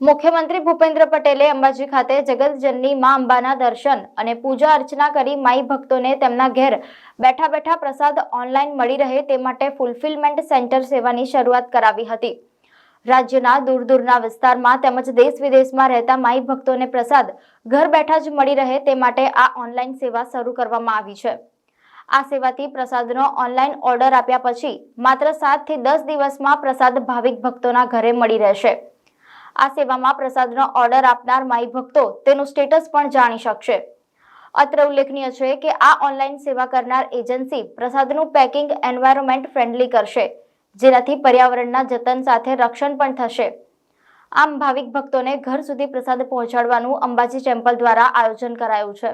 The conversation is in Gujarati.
મુખ્યમંત્રી ભૂપેન્દ્ર પટેલે અંબાજી ખાતે જગતજનની મા અંબાના દર્શન અને પૂજા અર્ચના કરી માઈ ભક્તોને તેમના ઘેર બેઠા બેઠા પ્રસાદ ઓનલાઈન મળી રહે તે માટે ફૂલફિલમેન્ટ સેન્ટર સેવાની શરૂઆત કરાવી હતી. રાજ્યના દૂર દૂરના વિસ્તારમાં તેમજ દેશ વિદેશમાં રહેતા માઈ ભક્તોને પ્રસાદ ઘર બેઠા જ મળી રહે તે માટે આ ઓનલાઈન સેવા શરૂ કરવામાં આવી છે. આ સેવાથી પ્રસાદનો ઓનલાઈન ઓર્ડર આપ્યા પછી માત્ર સાતથી દસ દિવસમાં પ્રસાદ ભાવિક ભક્તોના ઘરે મળી રહેશે. આ સેવામાં પ્રસાદનો ઓર્ડર આપનાર માઈ ભક્તો તેનું સ્ટેટસ પણ જાણી શકશે. અત્રે ઉલ્લેખનીય છે કે આ ઓનલાઈન સેવા કરનાર એજન્સી પ્રસાદનું પેકિંગ એન્વાયરમેન્ટ ફ્રેન્ડલી કરશે, જેનાથી પર્યાવરણના જતન સાથે રક્ષણ પણ થશે. આમ, ભાવિક ભક્તોને ઘર સુધી પ્રસાદ પહોંચાડવાનું અંબાજી ટેમ્પલ દ્વારા આયોજન કરાયું છે.